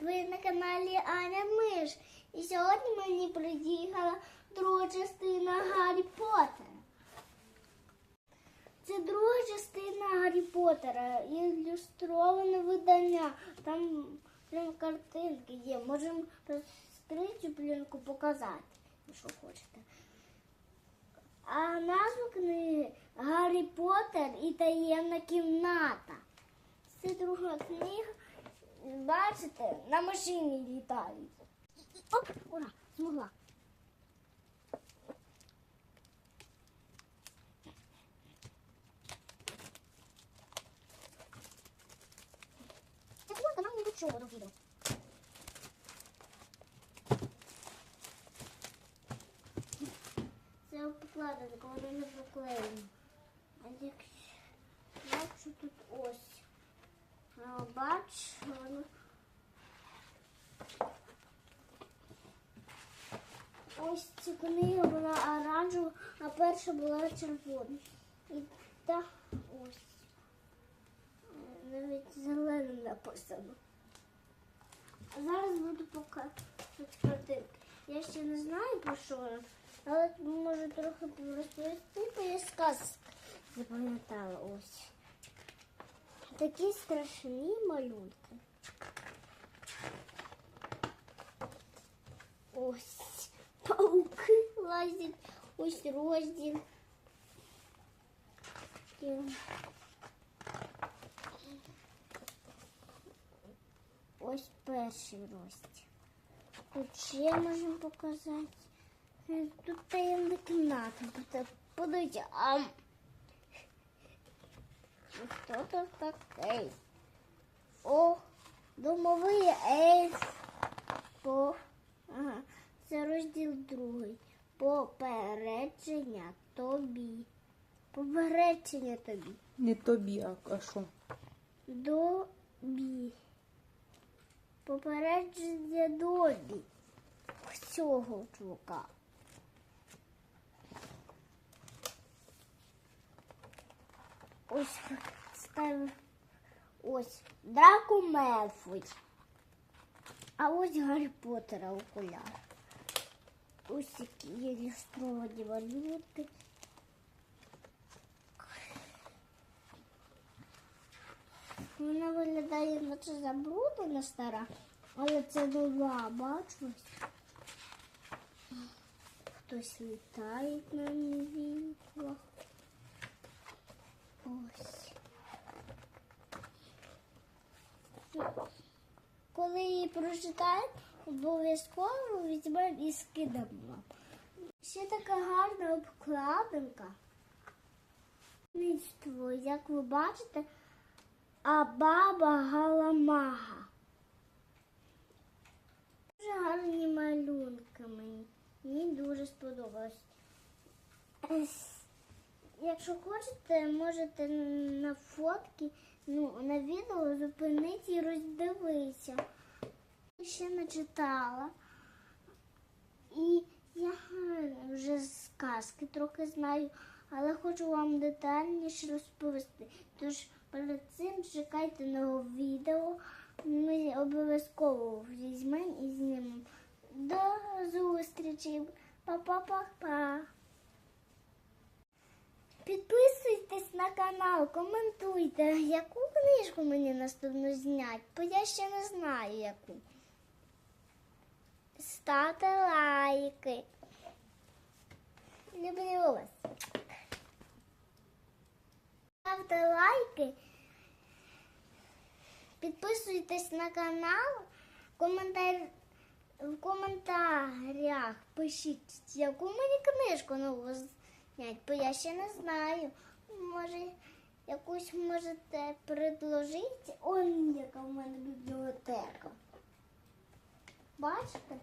Ви на каналі Аня Миш. І сьогодні мені приїхала друга частина Гаррі Поттера. Це друга частина Гаррі Поттера, ілюстроване видання. Там прям картинки є. Можемо розкрити плінку показати, якщо хочете. А назва книги Гаррі Поттер і таємна кімната. Це друга книга. Бачите, на машині літають. Оп, ура, змогла. Нам ні до чого до відео. Це обкладинка, вона не поклеєна. А якщо, якщо тут ось. Бач, Ось ця книга була оранжева, а перша була червона. І та ось. Навіть зеленим написано. А зараз буду показувати картинки. Я ще не знаю про що вона, але можу трохи розповісти, бо я сказки запам'ятала ось. Такі страшні малюнки. Ось пауки лазять, ось розділ. І Ось перший розділ. Тут ще можемо показати. Е, Тут таємна кімната. Тут, Подивіться, а хто тут такий? О, домовий ельф. По... Ага, це розділ другий. Попередження тобі. Попередження тобі. Не тобі, а, що? Добі. Попередження добі. Цього чувака. Ось ставив. Ось Драко Мелфой. А ось Гаррі Поттера окуляр. Ось які ілюстровані малюнки. Вона виглядає, наче забруднена стара, але це нова, бачиш? Хтось літає на вітрах. Ось. Коли її прочитаємо, обов'язково візьмемо і вам. Ще така гарна обкладинка. Місто, як ви бачите, а баба Галамага. Дуже гарні малюнки мені. Мені дуже сподобалось. Якщо хочете, можете на фотки, ну, на відео зупинити і роздивитися. Ще не читала. І я вже сказки трохи знаю, але хочу вам детальніше розповісти. Тож перед цим чекайте нового відео. Ми обов'язково візьмемо і знімемо. До зустрічі. Па-па-па-па. Підписуйтесь на канал, коментуйте, яку книжку мені наступно зняти, бо я ще не знаю яку. Ставте лайки. Люблю вас. Ставте лайки. Підписуйтесь на канал. Коментар... В коментарях пишіть, яку мені книжку нову зняти, бо я ще не знаю. Може, якусь можете предложити. Он яка в мене бібліотека. Бачите?